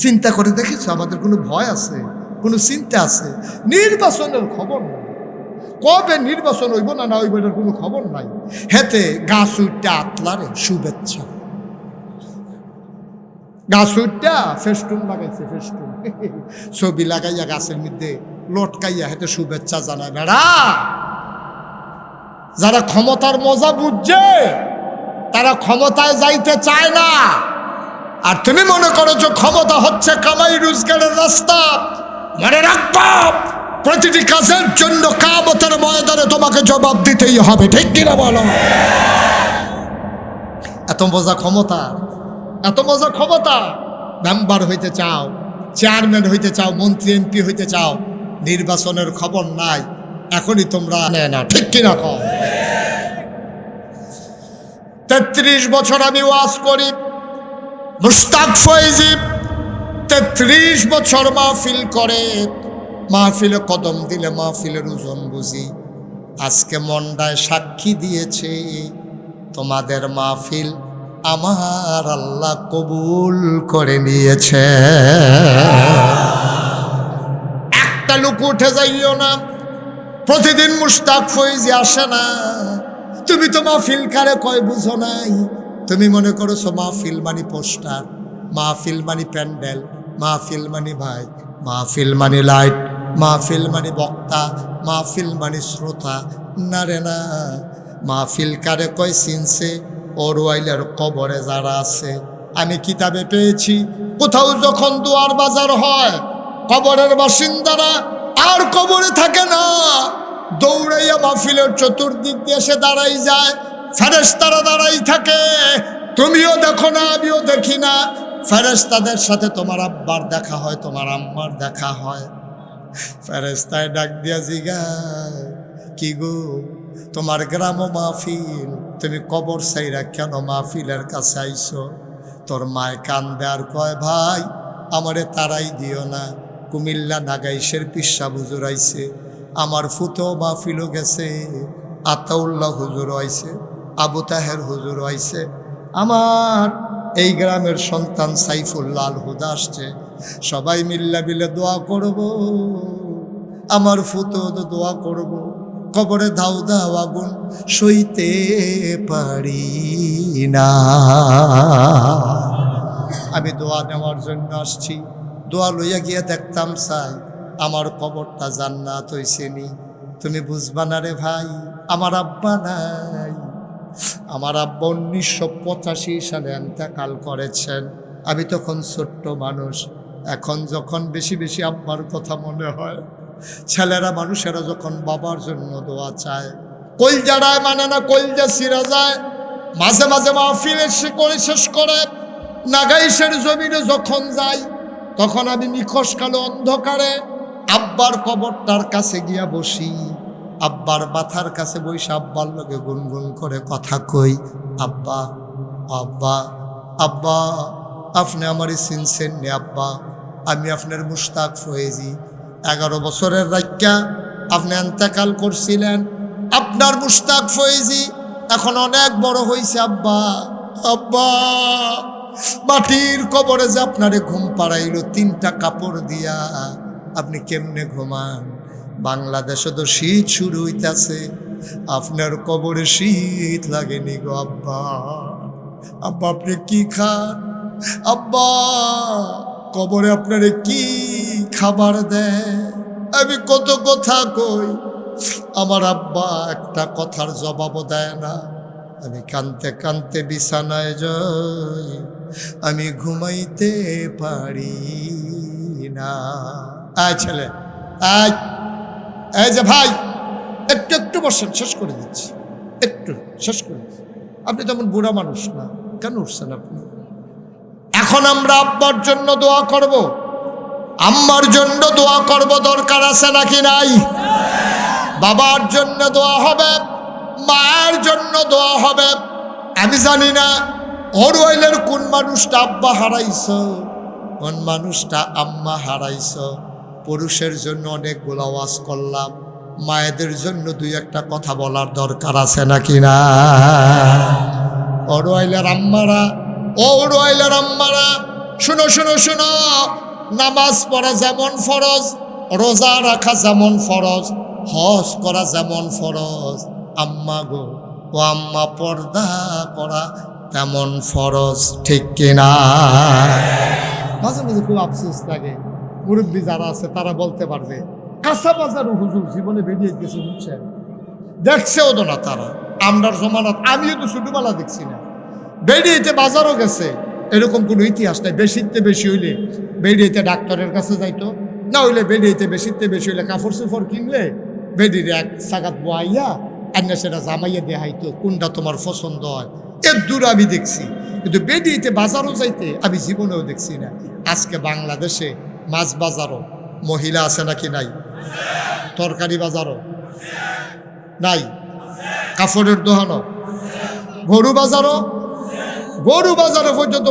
চিন্তা করে দেখিস আমাদের কোনো ভয় আছে, কোনো চিন্তা আছে। নির্বাচনের খবর নেই। কবে নির্বাচন হইব না না হইব এটার কোনো খবর নাই। হেতে গাছ উঠটা আতলারে শুভেচ্ছা। গাছ উঠটা ফেস্টুন লাগাইছে, ফেস্টুন। ছবি লাগাইয়া গাছের মধ্যে লটকাইয়া হেতে শুভেচ্ছা জানায়, বেড়া, যারা ক্ষমতার মজা বুঝছে, তারা ক্ষমতায় যাইতে চায় না। আর তুমি মনে করো যে ক্ষমতা হচ্ছে কামাই রোজগারের রাস্তা? মনে রাখবা। প্রতিটি কাজের জন্য কামতের ময়দানে তোমাকে জবাব দিতেই হবে ঠিক কিনা বলো? এত মজা ক্ষমতা এত মজা ক্ষমতা। মেম্বার হইতে চাও চেয়ারম্যান হইতে চাও মন্ত্রী এমপি হইতে চাও নির্বাচনের খবর নাই এখনই তোমরা নেয় না ঠিক কিনা কম তেত্রিশ বছর আমি ওয়াজ করি মুস্তাক ফয়েজি তেত্রিশ বছর মাহফিল করে। মাহফিলে কদম দিলে মাহফিলের ওজন বুঝি। আজকে মন্ডায় সাক্ষী দিয়েছে, তোমাদের মাহফিল আমার আল্লাহ কবুল করে নিয়েছে। একটা লোক উঠে যাইও না, প্রতিদিন মুস্তাক ফয়েজি আসে না। তুমি তো মাহফিল কারে কয় বুঝো নাই? তুমি মনে করছ মাহফিল মানি পোস্টার মাহফিল মানি প্যান্ডেল মাহফিল মানি ভাই মাহফিল মানি লাইট মাহফিল মানি বক্তা মাহফিল মানি শ্রোতা। না রে না মাহফিল কারে কয় চিনছে? ওরওয়াইলের কবরে যারা আছে। আমি কিতাবে পেয়েছি, কোথাও যখন দুয়ার বাজার হয়, কবরের বাসিন্দারা আর কবরে থাকে না। দৌড়াইয়া মাহফিলের চতুর্দিক দিয়ে এসে দাঁড়াই যায়। ফেরেস্তারা দাঁড়াই থাকে। তুমিও দেখো না, আমিও দেখি না। ফেরেস্তাদের সাথে তোমার আব্বার দেখা হয়, তোমার আম্মার দেখা হয়। ফেরেস্তায় ডাক দিয়া জিগায়, কি গো, তোমার গ্রাম মাহফিল, তুমি কবর সাইরা কেন মাহফিলের কাছে আইছো তোর মায় কান্দে আর কয়, ভাই, আমারে তারাই দিও না। কুমিল্লা নাগাইশের পিসা হুজুর আইছে, আমার ফুতো মাহফিলও গেছে, আতাউল্লাহ হুজুর আইছে। আবু তাহের হুজুর আইছে আমার এই গ্রামের সন্তান সাইফুল্লাল হুদা আসছে। সবাই মিল্লা বিলে দোয়া করব। আমার ফুতো দোয়া করব। কবরে ধাউ দাও আগুন, সইতে পারি না। আমি দোয়া নেওয়ার জন্য আসছি। দোয়া লইয়া গিয়া দেখতাম চাই আমার কবরটা জান্নাত হইছেনি তুমি বুঝবা না রে ভাই, আমার আব্বা নাই। আমার আব্বা উনিশশো পঁচাশি সালে এন্তেকাল করেছেন। আমি তখন ছোট্ট মানুষ। এখন যখন বেশি বেশি আব্বার কথা মনে হয়, ছেলেরা মানুষেরা যখন বাবার জন্য দোয়া চায় কইল যারায় মানে না কইল যা সিরা যায়, মাঝে মাঝে মাহফিল এসে করে শেষ করে, নাগাইশের জমিনে যখন যাই, তখন আমি নিখোশ কালো অন্ধকারে আব্বার কবরটার কাছে গিয়া বসি। আব্বার মাথার কাছে বসে আব্বার লোকে গুনগুন করে কথা কই, আব্বা আব্বা আব্বা, আপনি আমারই চিনছেন নে আব্বা? আমি আপনার মুস্তাক ফয়েজি। এগারো বছরের রাজ্ঞা আপনি এন্তেকাল করছিলেন। আপনার মুস্তাক ফয়েজি এখন অনেক বড় হয়েছে আব্বা আব্বা। মাটির কবরে যে আপনারে ঘুম পাড়াইলো, তিনটা কাপড় দিয়া আপনি কেমনে ঘুমান? বাংলাদেশে তো শীত শুরু হইতাছে। আপনার কবরে শীত লাগেনি গো আব্বা। আব্বা, আপনি কি খান? আব্বা, কবরে আপনারে কি খাবার দেয়? আমি কত কথা কই? আমার আব্বা একটা কথার জবাবও দেয় না। আমি কানতে কানতে বিছানায় যাই। আমি ঘুমাইতে পারি না। আয় ছেলে, আয়। এই যে ভাই, একটু একটু বসেন, শেষ করে দিচ্ছি। একটু, শেষ করে দিচ্ছি। আপনি তেমন বুড়া মানুষ না। কেন উঠছেন আপনি? এখন আমরা আব্বার জন্য দোয়া করব। আম্মার জন্য দোয়া করব, দরকার আছে নাকি নাই? বাবার জন্য দোয়া হবে, মায়ের জন্য দোয়া হবে। আমি জানি না ওরওয়াইলের কোন মানুষটা আব্বা হারাইছ, কোন মানুষটা আম্মা হারাইছ। পুরুষের জন্য অনেকগুলো আওয়াজ করলাম, মায়েদের জন্য দুই একটা কথা বলার দরকার আছে নাকি না? ওরওয়াইলের আম্মারা, ও ওরওয়াইলের আম্মারা, শুনো শুনো শুনো, নামাজ পড়া যেমন ফরজ, রোজা রাখা যেমন ফরজ, হজ করা যেমন ফরজ, আম্মা গো, ও আম্মা পর্দা করা তেমন ফরজ, ঠিক কিনা? মাঝে মাঝে খুব আফসোস লাগে। মুরব্বী যারা আছে, তারা বলতে পারবে কাঁচা বাজারও হুজুর জীবনে বেরিয়ে গেছে, বুঝছেন? দেখছেও তো না তারা। আমরার জমানত, আমিও তো ছোটবেলা দেখছি না। বেরিয়েতে বাজারও গেছে। এরকম কোনো ইতিহাস নাই। বেশিতে বেশি হইলে বেরিয়েতে ডাক্তারের কাছে যাইতো। না হইলে বেরিয়েতে বেশিতে বেশি হইলে কাপড় চোপড় কিনলে বেরিয়ে এক সাগাত বয়াইয়া আর না সেটা জামাইয়া দেখাইতো কোনটা তোমার পছন্দ হয়? এর দূর আমি দেখছি। কিন্তু বেরিয়েতে বাজারও যাইতে আমি জীবনেও দেখছি না। আজকে বাংলাদেশে মাছ বাজারও। মহিলা আছে নাকি নাই? তরকারি বাজারও। নাই? কাপড়ের দোহানো গরু বাজারও? গরু বাজারও পর্যন্ত